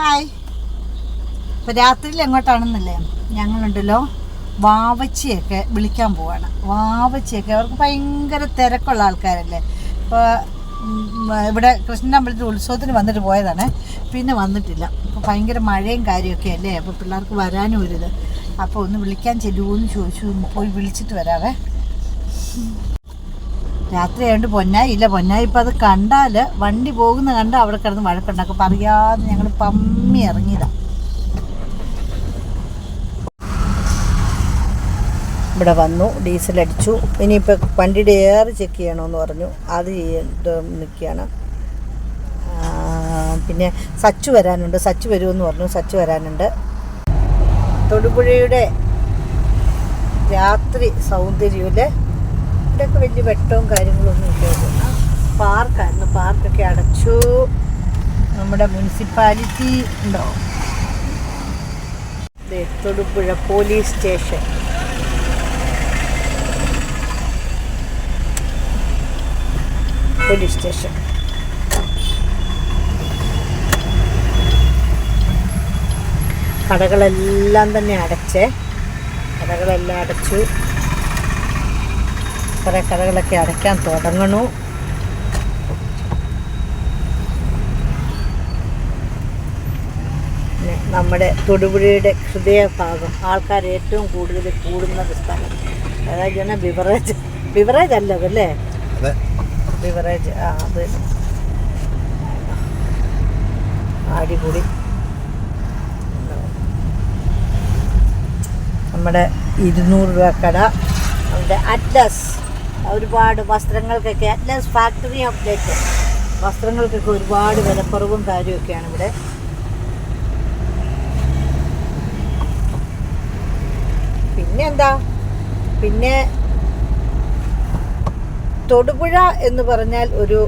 Hi ഇപ്പം രാത്രിയിൽ എങ്ങോട്ടാണെന്നല്ലേ? ഞങ്ങളുണ്ടല്ലോ വാവച്ചിയൊക്കെ വിളിക്കാൻ പോവാണ്. വാവച്ചിയൊക്കെ അവർക്ക് ഭയങ്കര തിരക്കുള്ള ആൾക്കാരല്ലേ? ഇപ്പോൾ ഇവിടെ കൃഷ്ണൻ അമ്പലത്തിൽ ഉത്സവത്തിന് വന്നിട്ട് പോയതാണ്. പിന്നെ വന്നിട്ടില്ല. അപ്പോൾ ഭയങ്കര മഴയും കാര്യമൊക്കെ അല്ലേ? അപ്പോൾ പിള്ളേർക്ക് വരാനും ഒരിത് അപ്പോൾ ഒന്ന് വിളിക്കാൻ ചെല്ലുമോ എന്ന് ചോദിച്ചു പോയി വിളിച്ചിട്ട് വരാവേ. രാത്രി ആയതുകൊണ്ട് പൊന്നായി. ഇപ്പം അത് കണ്ടാൽ വണ്ടി പോകുന്ന കണ്ട് അവിടെ കിടന്ന് വഴക്കുണ്ടാക്കും. അപ്പം അറിയാതെ ഞങ്ങൾ പമ്മി ഇറങ്ങിയതാണ് ഇവിടെ വന്നു ഡീസൽ അടിച്ചു. ഇനിയിപ്പോൾ വണ്ടിയുടെ എയർ ചെക്ക് ചെയ്യണമെന്ന് പറഞ്ഞു. അത് നിൽക്കുകയാണ് പിന്നെ സച്ചു വരാനുണ്ട്. സച്ചു വരുമെന്ന് പറഞ്ഞു. സച്ചു വരാനുണ്ട്. തൊടുപുഴയുടെ രാത്രി സൗന്ദര്യമല്ലേ ഇവിടെയൊക്കെ വലിയ വെട്ടവും കാര്യങ്ങളൊന്നും ഇല്ലായിരുന്നു. പാർക്കായിരുന്നു. പാർക്കൊക്കെ അടച്ചു. നമ്മുടെ മുനിസിപ്പാലിറ്റി ഉണ്ടോ? Thodupuzha police station. Police station. കടകളെല്ലാം തന്നെ അടച്ചേ. കടകളെല്ലാം അടച്ചു. കുറേ കടകളൊക്കെ അടയ്ക്കാൻ തുടങ്ങണു? നമ്മുടെ തൊടുപുഴയുടെ ഹൃദയഭാഗം ആൾക്കാർ ഏറ്റവും കൂടുതൽ കൂടുന്ന സ്ഥലം. അതായത് ഞാൻ ബിവറേജ്? ബിവറേജ് അല്ല അതല്ലേ അതെ. ബിവറേജ് ആ അത് അടിപൊളി. നമ്മുടെ ഇരുന്നൂറ് രൂപ കട. നമ്മുടെ അറ്റ്ലസ്. ഒരുപാട് വസ്ത്രങ്ങൾക്കൊക്കെ അറ്റ്ലസ് ഫാക്ടറി അപ്ഡേറ്റ് വസ്ത്രങ്ങൾക്കൊക്കെ ഒരുപാട് വിലക്കുറവും കാര്യമൊക്കെയാണ് ഇവിടെ. പിന്നെ എന്താ പിന്നെ തൊടുപുഴ എന്ന് പറഞ്ഞാൽ ഒരു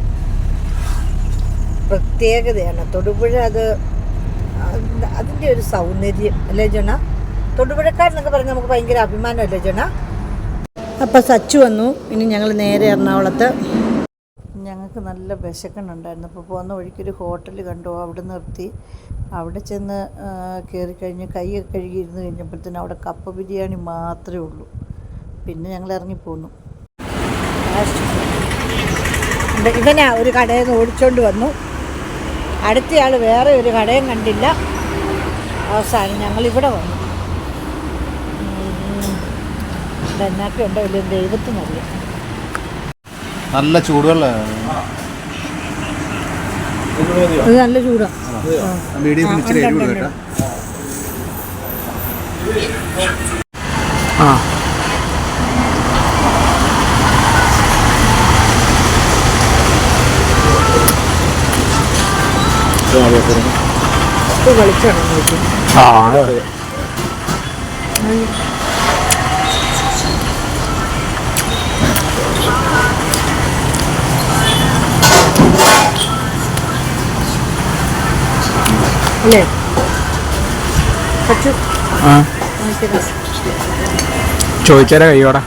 പ്രത്യേകതയാണ്. തൊടുപുഴ അത് അത് അതിന്റെ ഒരു സൗന്ദര്യം അല്ലേ ജണ? തൊടുപുഴക്കാരെന്നൊക്കെ പറഞ്ഞാൽ നമുക്ക് ഭയങ്കര അഭിമാനമല്ലേ ജണ? അപ്പം സച്ചു വന്നു. ഇനി ഞങ്ങൾ നേരെ എറണാകുളത്ത്. ഞങ്ങൾക്ക് നല്ല വിശക്കണുണ്ടായിരുന്നു അപ്പോൾ പോകുന്ന വഴിക്കൊരു ഹോട്ടൽ കണ്ടു. അവിടെ നിർത്തി. അവിടെ ചെന്ന് കയറി കഴിഞ്ഞ് കൈയൊക്കെ കഴുകിയിരുന്ന് കഴിഞ്ഞപ്പോഴത്തേന് അവിടെ കപ്പ ബിരിയാണി മാത്രമേ ഉള്ളൂ. പിന്നെ ഞങ്ങൾ ഇറങ്ങിപ്പോന്നു ഇവനാ ഒരു കടയിൽ നിന്ന് ഓടിച്ചോണ്ട് വന്നു. അടുത്തയാൾ വേറെ ഒരു കടയും കണ്ടില്ല. അവസാനം ഞങ്ങൾ ഇവിടെ വന്നു. ഇവിടെ എന്നാക്കെ ഉണ്ടോ? ഇല്ല ദൈവത്തിനറിയാം നല്ല ചൂടുവെള്ളം ഇത് നല്ല ചൂടാണ് ആ, ആ അല്ലേ? ചോദിച്ചാലേ കഴിയോടാ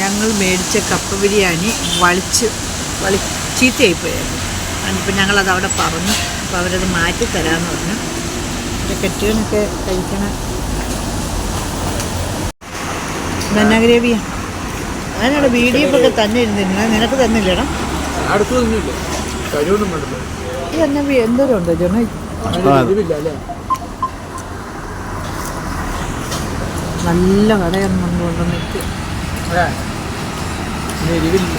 ഞങ്ങൾ മേടിച്ച കപ്പ ബിരിയാണി വളിച്ച് വളി ചീത്തയായിപ്പോയായിരുന്നു. അതിപ്പോൾ ഞങ്ങളത് അവിടെ പറഞ്ഞു. അപ്പോൾ അവരത് മാറ്റി തരാമെന്ന് പറഞ്ഞു. എന്റെ കെട്ടിയവനൊക്കെ കഴിക്കണ. ബന്ന ഗ്രേവിയാ വീഡിയോ ഒക്കെ തന്നെ ഇരുന്നില്ല നിനക്ക് തന്നില്ലേടാ? അടുത്തൊന്നുമില്ല എന്നെ എന്തോരം ഉണ്ടോ ജോണ? നല്ല കടയാണ് നമ്മൾ കൊണ്ടുവന്നിട്ട്. എരിവില്ല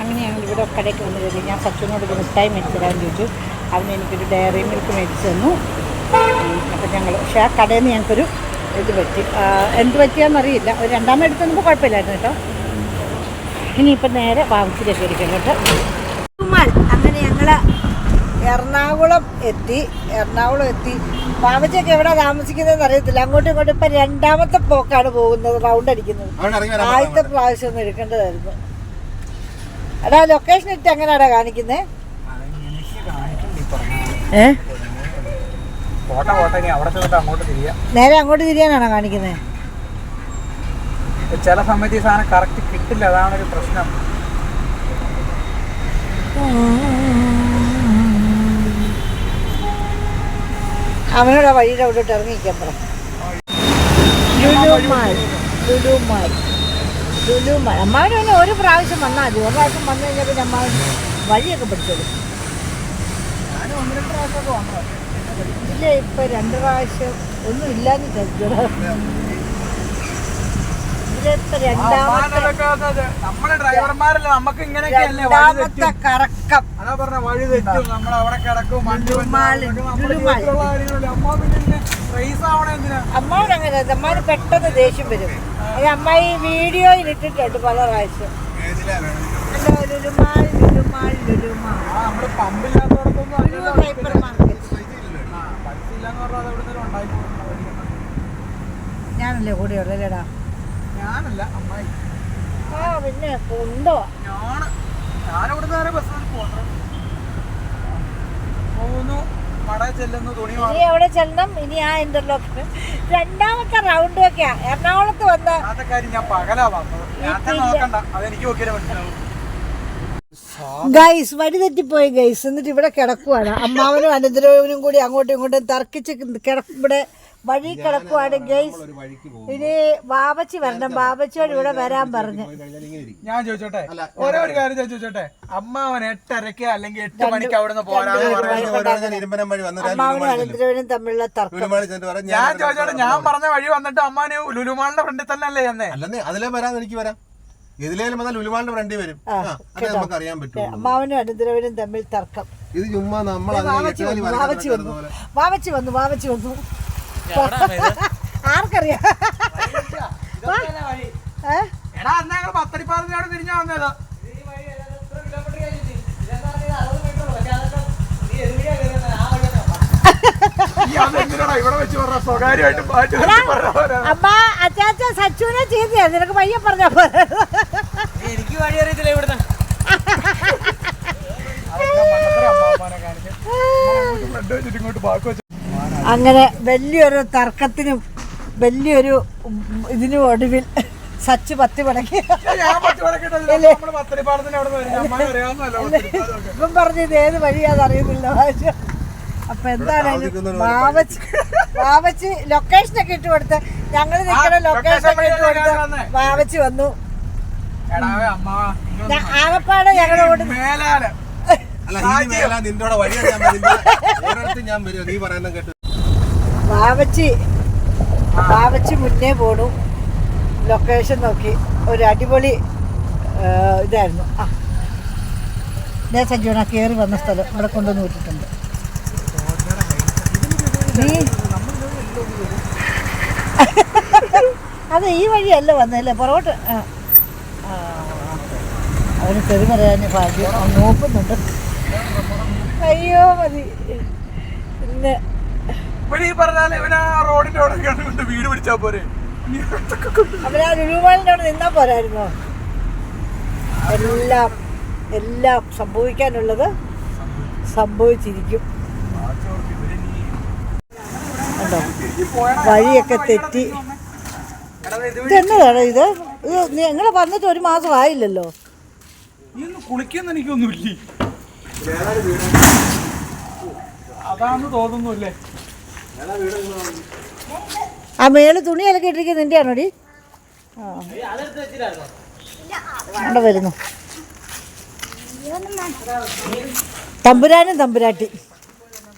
അങ്ങനെ ഞങ്ങൾ ഇവിടെ കടയ്ക്ക് വന്നു കഴിഞ്ഞാൽ ഞാൻ സച്ചുവിനോട് ഒരു മിഠായി മേടിച്ചു തരാൻ ചോദിച്ചു. അതിന് എനിക്കൊരു ഡയറി മിൽക്ക് മേടിച്ചു തന്നു. അപ്പം ഞങ്ങൾ പക്ഷേ ആ കടയിൽ നിന്ന് ഞങ്ങൾക്കൊരു ഇത് പറ്റി. എന്ത് പറ്റിയാണെന്നറിയില്ല ഒരു രണ്ടാമത് എടുത്ത് നമുക്ക് കുഴപ്പമില്ലായിരുന്നു കേട്ടോ. ഇനിയിപ്പം നേരെ വാങ്ങിച്ചിട്ടൊക്കെ ഇരിക്കണം കേട്ടോ. എറണാകുളം എത്തി. എറണാകുളം എത്തി. പാവച്ചൊക്കെ എവിടെ താമസിക്കുന്നതെന്ന് അറിയത്തില്ല. അങ്ങോട്ടും ഇങ്ങോട്ടും ഇപ്പം രണ്ടാമത്തെ പോക്കാണ് പോകുന്നത് റൗണ്ട് അടിക്കുന്നത്. ആദ്യത്തെ പ്രാവശ്യം ഒന്ന് എടുക്കേണ്ടതായിരുന്നു. എടാ ലൊക്കേഷൻ ഇട്ട് എങ്ങനെയാടാ കാണിക്കുന്നേ? ഏ? നേരെ അങ്ങോട്ട് തിരിയാനാണോ കാണിക്കുന്നത് ചില സമയത്ത് ഈ സാധനം കറക്റ്റ് കിട്ടില്ല. അതാണ് ഒരു പ്രശ്നം. അവനോട് ആ വഴിയുടെ അവിടോട്ട് ഇറങ്ങിക്കാൻ പറ. ലുലുമാൾ. ലുലുമാൾ. ലുലുമാൾ. അമ്മാവന് പിന്നെ ഒരു പ്രാവശ്യം വന്നാൽ മതി. ഒരു പ്രാവശ്യം വന്നു കഴിഞ്ഞാൽ പിന്നെ അമ്മാവൻ വഴിയൊക്കെ പഠിച്ചോളും ഇല്ല ഇപ്പം രണ്ട് പ്രാവശ്യം ഒന്നും ഇല്ലാന്ന് ചോദിച്ചോളൂ നമ്മളെ ഡ്രൈവർമാരല്ല നമുക്ക് ഇങ്ങനെയൊക്കെയല്ലേ കറക്കം. അതാ പറഞ്ഞ വഴി തെറ്റും. നമ്മൾ അവിടെ കിടക്കും അമ്മാവൻ അങ്ങനെ അമ്മാവന് പെട്ടെന്ന് ദേഷ്യം വരും. അത് അമ്മായി വീഡിയോയിൽ ഇട്ടിട്ടുണ്ട് പല പ്രാവശ്യം. നമ്മൾ പമ്പില്ലാത്തോടത്തൊന്നും ലുലു ഹൈപ്പർ മാർക്കറ്റ് ആ പൈസ ഇല്ലാന്ന് പറഞ്ഞാൽ. ഞാനല്ലേ ഞാനല്ല അമ്മായി. ആ പിന്നെ കൊണ്ടോ? ഞാൻ ഞാനിവിടെ നേരെ ബസ്സിൽ പോകുന്നു പോകുന്നു കടയിൽ ചെല്ലുന്നു തുണി ഇനി എവിടെ ചെല്ലണം? ഇനി ആ ഇന്റർലോക്ക് രണ്ടാമത്തെ റൗണ്ട് ഒക്കെയാ. എറണാകുളത്ത് വന്ന് കാര്യം ഞാൻ പകലാ വന്നത്. നേരത്തെ നോക്കണ്ട. അതെനിക്ക് നോക്കിയാലേ മനസ്സിലാവും. ഗൈസ് വഴി തെറ്റിപ്പോയി ഗൈസ് എന്നിട്ട് ഇവിടെ കിടക്കുവാണ്. അമ്മാവനും അനന്തരവനും കൂടി അങ്ങോട്ടും ഇങ്ങോട്ടും തർക്കിച്ച് കിടക്കും ഇവിടെ വഴി കിടക്കുവാണ് വഴിക്ക് ഇനി ബാബച്ചി വരണം ബാബച്ചിയോട് ഇവിടെ വരാൻ പറഞ്ഞു. ഞാൻ ചോദിച്ചോട്ടെ? ഒരേ ഒരു കാര്യം ചോദിച്ചോട്ടെ? അമ്മാവൻ എട്ടരക്ക് അല്ലെങ്കിൽ എട്ട് മണിക്ക് അവിടെ ഓരോ അമ്മാവനും. അനന്തരവനും തമ്മിലുള്ള തർക്കം. ഞാൻ ചോദിച്ചോട്ടെ ഞാൻ പറഞ്ഞ വഴി വന്നിട്ട് അമ്മാന് ലുലുമാളിന്റെ ഫ്രണ്ടിൽ തന്നെ അല്ലേ ചെന്നേ? അല്ലെന്നേ അതിലേ വരാൻ എനിക്ക് വരാം ഇതിലേലും വന്നാൽ ലുലുമാളിന്റെ ഫ്രണ്ടി വരും. ആ, നമുക്ക് അറിയാൻ പറ്റും അമ്മാവനും അനന്തരവനും തമ്മിൽ തർക്കം. ഇത് ചുമ്മാ നമ്മൾ വാവച്ചി വന്നു. വാവച്ചി വന്നു വാവച്ചി വന്നു. ആർക്കറിയാം? തിരിഞ്ഞാ വന്നത്? പോലെ. അമ്മ അച്ചാച്ച സച്ചുവിനെ ചെയ്തിയാ നിനക്ക് പയ്യെ പറഞ്ഞ പോലെ എനിക്ക് വഴി അറിയത്തില്ല ഇവിടുന്ന്. ഇങ്ങോട്ട് ബാക്ക് അങ്ങനെ വലിയൊരു തർക്കത്തിനും വലിയൊരു ഇതിനും ഒടുവിൽ സച്ച് പത്തി പടക്കി. ഇപ്പം പറഞ്ഞു ഇത് ഏത് വഴിയാന്ന് അറിയുന്നില്ല. അപ്പൊ എന്താണെങ്കിലും വാവച്ച് വാവച്ച് ലൊക്കേഷൻ ഒക്കെ ഇട്ട് കൊടുത്ത് ഞങ്ങൾ നിൽക്കുന്ന ലൊക്കേഷൻ ഒക്കെ ഇട്ട് കൊടുത്ത് വന്നേ. വാവച്ച് വന്നു. ആകപ്പാട് ഞങ്ങളുടെ മേലാൽ. അല്ല ഇനി മേലാ നിന്റെ കൂടെ വഴി ഞാൻ വരും നീ പറയുന്ന കേട്ട് വാവച്ചി ബാവച്ചി മുന്നേ പോണു. ലൊക്കേഷൻ നോക്കി. ഒരു അടിപൊളി ഇതായിരുന്നു. ആ. ഞാൻ സജ്ജോണ കയറി വന്ന സ്ഥലം. ഇവിടെ കൊണ്ടുവന്ന് വിട്ടിട്ടുണ്ട്. നീ? അത് ഈ വഴിയല്ല വന്നല്ലേ പുറകോട്ട് ആ. അവന് തെറി പറയാൻ ഭാഗ്യം നോക്കുന്നുണ്ട്. അയ്യോ മതി. പിന്നെ ഇവിടെ ഈ പറഞ്ഞാൽ ഇവനാ റോഡിന്റെ അവിടെ കണ്ടുകൊണ്ട് വീട് പിടിച്ചാ പോരെ. അവരാ അവിടെ നിന്നാ പോരായിരുന്നോ? എല്ലാം എല്ലാം സംഭവിക്കാനുള്ളത് സംഭവിച്ചിരിക്കും. കണ്ടോ? വഴിയൊക്കെ തെറ്റി. ഇതെന്നതാണ് ഇത് ഇത് നിങ്ങൾ വന്നിട്ട് ഒരു മാസം ആയില്ലല്ലോ. കുളിക്കുന്ന എനിക്കൊന്നുമില്ലേ? അതാന്ന് തോന്നുന്നുല്ലേ ആ മേൾ തുണി അലക്കി ഇട്ടിരിക്കുന്നത് നിന്റെ ആണോടി അവിടെ വരുന്നു. തമ്പുരാനും തമ്പുരാട്ടി.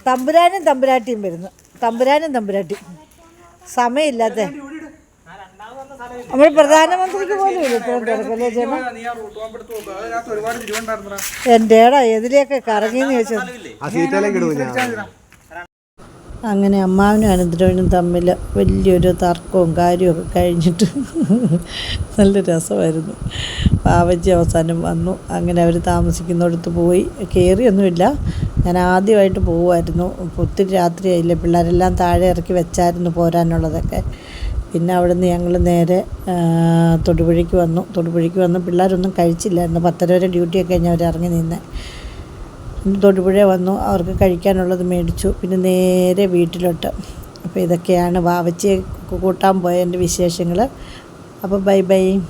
തമ്പുരാനും തമ്പുരാട്ടിയും വരുന്നു. തമ്പുരാനും തമ്പുരാട്ടി. സമയമില്ലാത്ത. നമ്മൾ പ്രധാനമന്ത്രിക്ക് പോലും ഇല്ല എന്റെ ഏടാ എതിലെയൊക്കെ കറങ്ങിയെന്ന് ചോദിച്ചത് ആ സീറ്റിലേക്ക് ഇടും ഞാൻ അങ്ങനെ അമ്മാവനും അനന്തരവനും തമ്മിൽ വലിയൊരു തർക്കവും കാര്യമൊക്കെ കഴിഞ്ഞിട്ട് നല്ല രസമായിരുന്നു. പാവജി അവസാനം വന്നു. അങ്ങനെ അവർ താമസിക്കുന്നിടത്ത് പോയി. കയറിയൊന്നുമില്ല ഞാൻ ആദ്യമായിട്ട് പോകുമായിരുന്നു ഒത്തിരി രാത്രിയായില്ലേ? പിള്ളേരെല്ലാം താഴെ ഇറക്കി വെച്ചായിരുന്നു പോരാനുള്ളതൊക്കെ. പിന്നെ അവിടെ നിന്ന് ഞങ്ങൾ നേരെ തൊടുപുഴയ്ക്ക് വന്നു. തൊടുപുഴയ്ക്ക് വന്ന് പിള്ളേരൊന്നും കഴിച്ചില്ലായിരുന്നു പത്തര വരെ ഡ്യൂട്ടിയൊക്കെ കഴിഞ്ഞ് അവർ ഇറങ്ങി നിന്നെ. തൊടുപുഴ വന്നു. അവർക്ക് കഴിക്കാനുള്ളത് മേടിച്ചു. പിന്നെ നേരെ വീട്ടിലോട്ട്. അപ്പോൾ ഇതൊക്കെയാണ് വാവച്ചിയെ കൂട്ടാൻ പോയ എന്റെ വിശേഷങ്ങൾ. അപ്പോൾ ബൈ ബൈ.